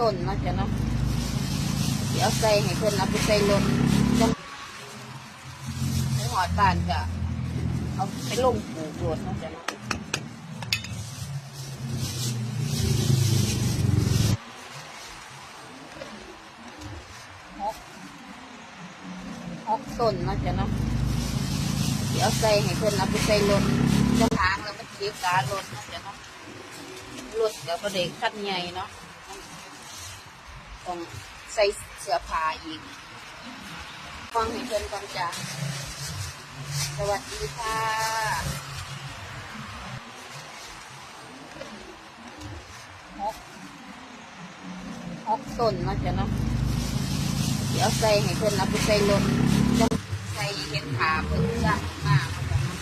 ต้นนะจ้ะเนาะสิเอาใส่ให้เพิ่นเอาไปใส่รถจังไปหอดบานก็เอาไปลงปลูกรถเนะจ้ะเนาะหกหกต้นนะจ้ะเนาะสิเอาใส่ให้เพิ่นเอาไปใส่รถจังทางแล้วมันเสียการรถเนะจ้ะเนาะรถกับประเด็กคันใหญ่เนาะ ต้องใส่เสื้อผ้าอีกฟังให้เพื่อนก่อนจ้ะสวัสดีค่ะหกหกต้นนะจ้ะเนาะเดี๋ยวใส่ให้เพื่อนเอาไปใส่รถจะใส่เห็นขาเพื่อนจ้ะมากเนาะจ้ะเนาะ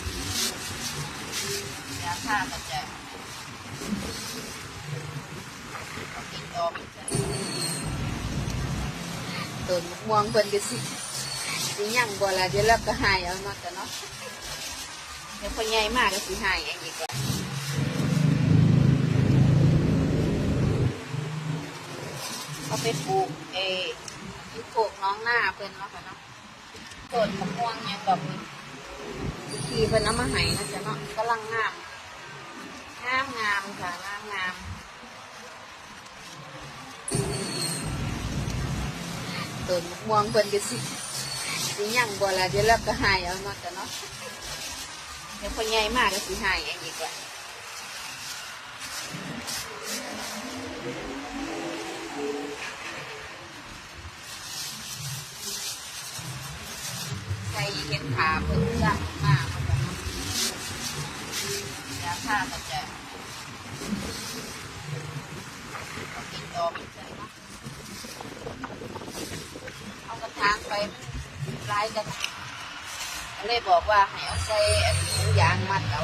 ยาฆ่าก็จะกินดอก ต้นม่วงเพิ่นก็สิสิยังบ่ล่ะเดี๋ยวเราก็หายเอาเนาะจ้ะเนาะเดี๋ยวพอใหญ่มากก็สิหายเองอีกว่าเอาไปปลูกเอที่ปลูกน้องหน้าเพิ่นเนาะค่ะเนาะต้นมะม่วงเนี่ยกับที่เพิ่นเอามาให้เนะจ้ะเนาะกำลังงามงามงามค่ะงามงาม ต้นมะม่วงเพิ่นก็สิสิยังบ่ล่ะเดี๋ยวเราก็หายเอาเนาะจ้ะเนาะเดี๋ยวพอใหญ่มากก็สิหายเองอีกว่าใส่เห็นขาเพิ่นจ้ะมากเนาจะยาฆ่าก็จะเอากินดอกใส่เนาะ เอากระถางไป มันลายกันเลยบอกว่าให้เอาใส่ถุงยางมัดเอา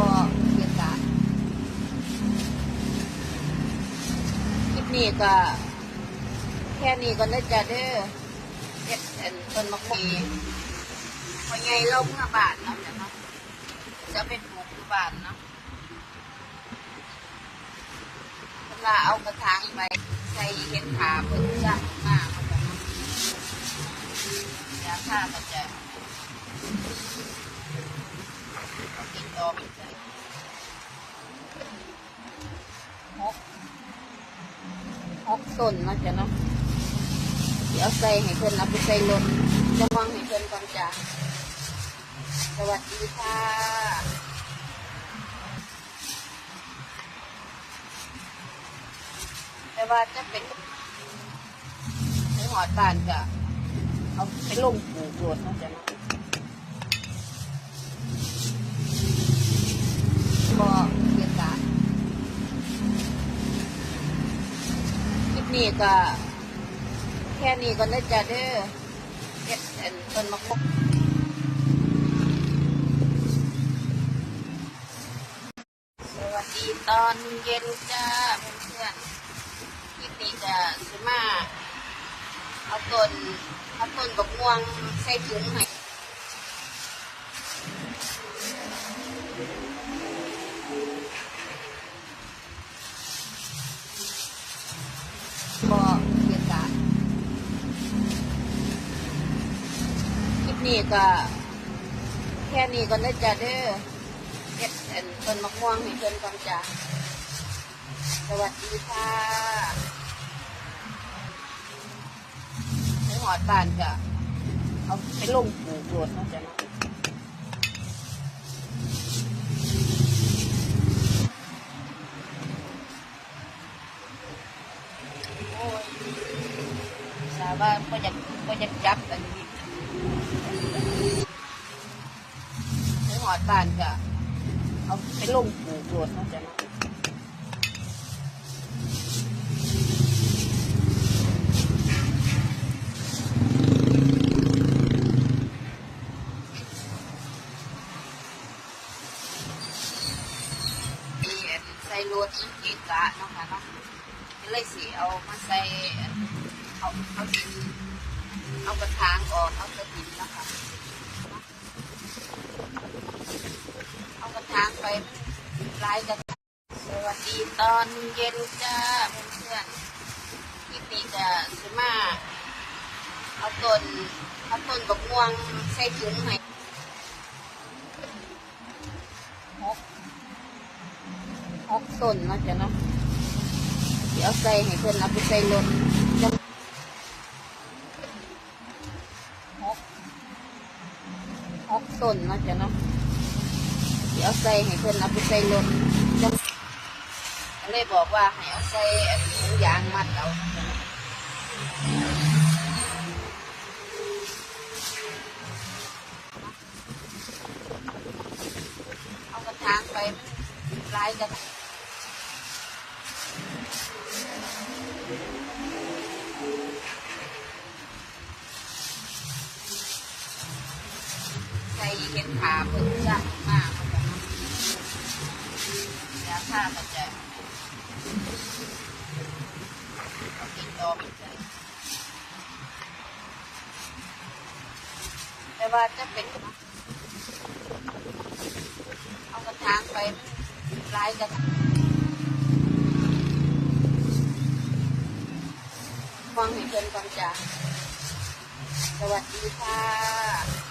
บอกเกียรกะคลิปนี้ก็ แค่นี้ก็ได้จะเด้อเฮ็ดอันต้นมะม่วงพอไงเราเมื่อบาทเนาะจ้ะเนาะจะเป็นปลูกบานเนาะ เวลาเอากระถางไปใส่เห็นขาเพิ่นจ้ามากเขาจะยาฆ่าก็จะเอากินดอกใส่หกหกต้นนะจ้ะเนาะเดี๋ยวใส่ให้เพิ่นเอาไปใส่รถจะฟังให้เพิ่นก่อนจ้ะสวัสดีค่ะ แต่ว่าจะเป็นในหอดบ้านก็เอาไปลงปลูกรถเนะจ๊ะนะบ่เกียกะคลิปนี้ก็ แค่นี้ก็ได้จะเด้อเฮ็ดอันต้นมะม่วงสวัสดีตอนเย็นจ้า นี้จะสิมาเอาต้นเอาต้นบกม่วงใส่ถุงให้บอเกียกะคลิปนี้ก็ แค่นี้ก็ได้จะเด้อเฮ็ดอันต้นมะม่วงให้เพิ่นก่อนจ้ะสวัสดีค่ะ อดบ้านก็เอาไปลงปลูกรถเนาะจ้ะเนาะโอ้ยสาว่าก็จะก็จะจับอันนี้ในหอดบ้านก็เอาไปลงปลูกรถเนาะจ้ะเนาะ มีอันใส่รถเกะกะเนาะค่ะเนาะก็เลยสิเอามาใส่อันเอาเอาดิน เอากระถางออก เอากระดินนะคะ เอากระถางไปไลฟ์กันสวัสดีตอนเย็นจ้าเพื่อนๆคลิปนี้จะสิมาเอาต้นเอาต้นบกม่วงใส่ถุงให้หกหกต้นเนาะจ้ะเนาะเดี๋ยวเอาใส่ให้เพื่อนเอาไปใส่รถจะหกหก ต้นนะจ้ะเนาะเดี๋ยวเอาใส่ให้เพื่อนเอาไปใส่รถจังก็เลยบอกว่าให้เอาใส่อันถุงยางมัดเอาเอากระถางไปมันลายกัน ส่เห็นขาเพิ่นจักมากแล้วผ้าก็จะเอาติดต่อไปใส่แต่ว่าจะเป็นเอากระถางไปลายกระถางฟังให้เพื่อนก่อนจ้ะสวัสดีค่ะ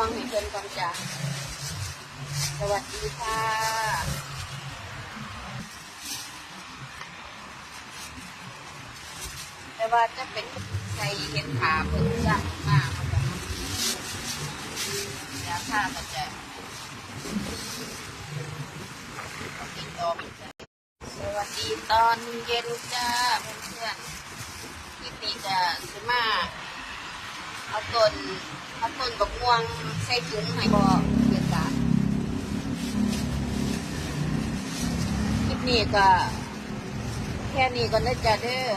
ฟังให้เพื่อนก่อนจ้ะสวัสดีค่ะแต่ว่าจะเป็นใส่เห็นขาเพิ่นจักมากค่ะแล้วผ้าก็จะเอาติดต่อส่สวัสดีตอนเย็นจ้าเพื่อนๆคลิปนี้จะสิมาเอาต้น เอาต้นบกม่วงใส่ถุงให้บ่เดือนกาคลิปนี้ก็ แค่นี้ก็ได้จะเด้อ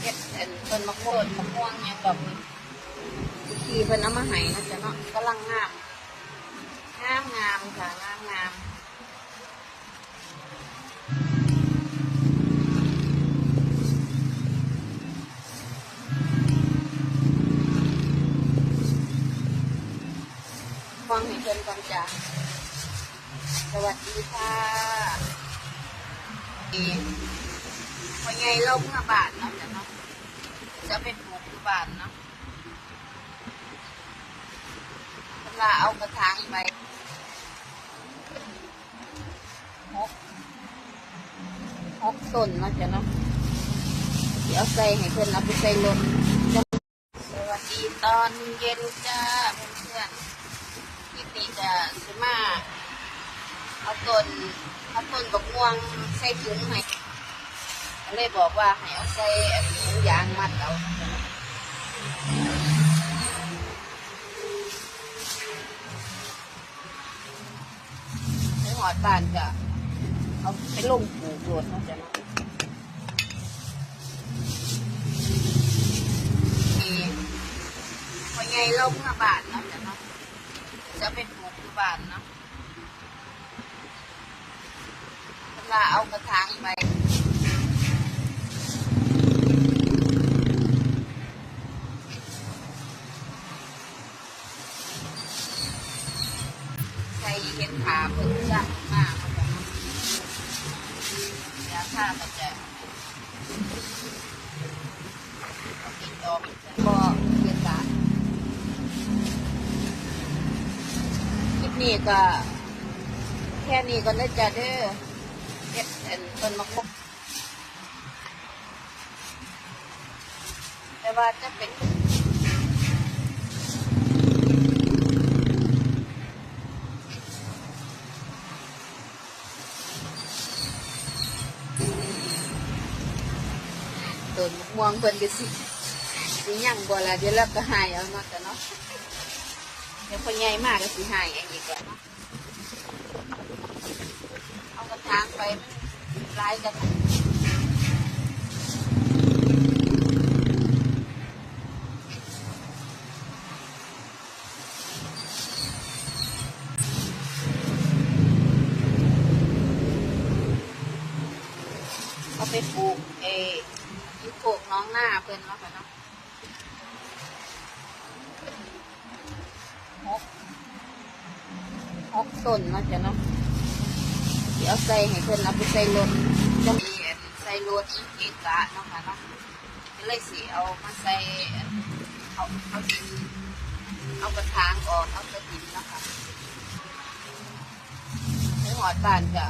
เฮ็ดอันต้นมะม่วงมะม่วงเนี่ยดอกนี้ทีเพิ่นเอามาให้นะจ๊ะเนาะกำลังงามงามงามค่ะงามงาม จ้ะสวัสดีค่ะนี่พอใหญ่ลงมาบาทเนาะจ้ะเนาะจะเป็นปลูปูบ้านเนาะเวลาเอากระถางไปหกหกต้นเนาะจ้ะเนาะเดี๋ยวเอาใส่ให้เพื่อนเอาไปใส่รถสวัสดีตอนเย็นจ้า นี้จะสิมาเอาต้นเอาต้นบกม่วงใส่ถุงให้ก็เลยบอกว่าให้เอาใส่ถุงยางมัดเอาในหอดบ้านก็เอาไปลงปลูกโดดเนาะจะนะพอใหญ่ลงมาบานเนาะจะเนาะจะเป็น บ้านเนาะเวลาเอากระถางไปใส่เห็นขาเพิ่นจักมากแล้วผ้าก็จะเอาติดต่อไปใส่บ่เกินกา คลิ ปนี้ก็ แค่นี้ก็ได้จะเด้อเฮ็ดอันต้นมะม่วงแต่ว่าจะเป็นต้นมะม่วงเพิ่นก็สิสิยังบ่ล่ะเดี๋ยวเราก็หายเอามากันเนาะ ดี๋ยวพใหญ่มากก็สีหายอย่างนี้ก่อนเอากระถางไปมันร้ายกันเอาไปปลูกเอยุโกกน้องหน้าเพื่อนเนาะ ต้นเนาะจ้ะเนาะเดี๋ยวใส่ให้เพิ่นเอาไปใส่รถจะมีใส่รถเกะกะเนาะค่ะเนาะก็เลยสีเอามาใส่เอาเอาดินเอากระถางออกเอากระดินเนาะค่ะหอดบานจ้ะ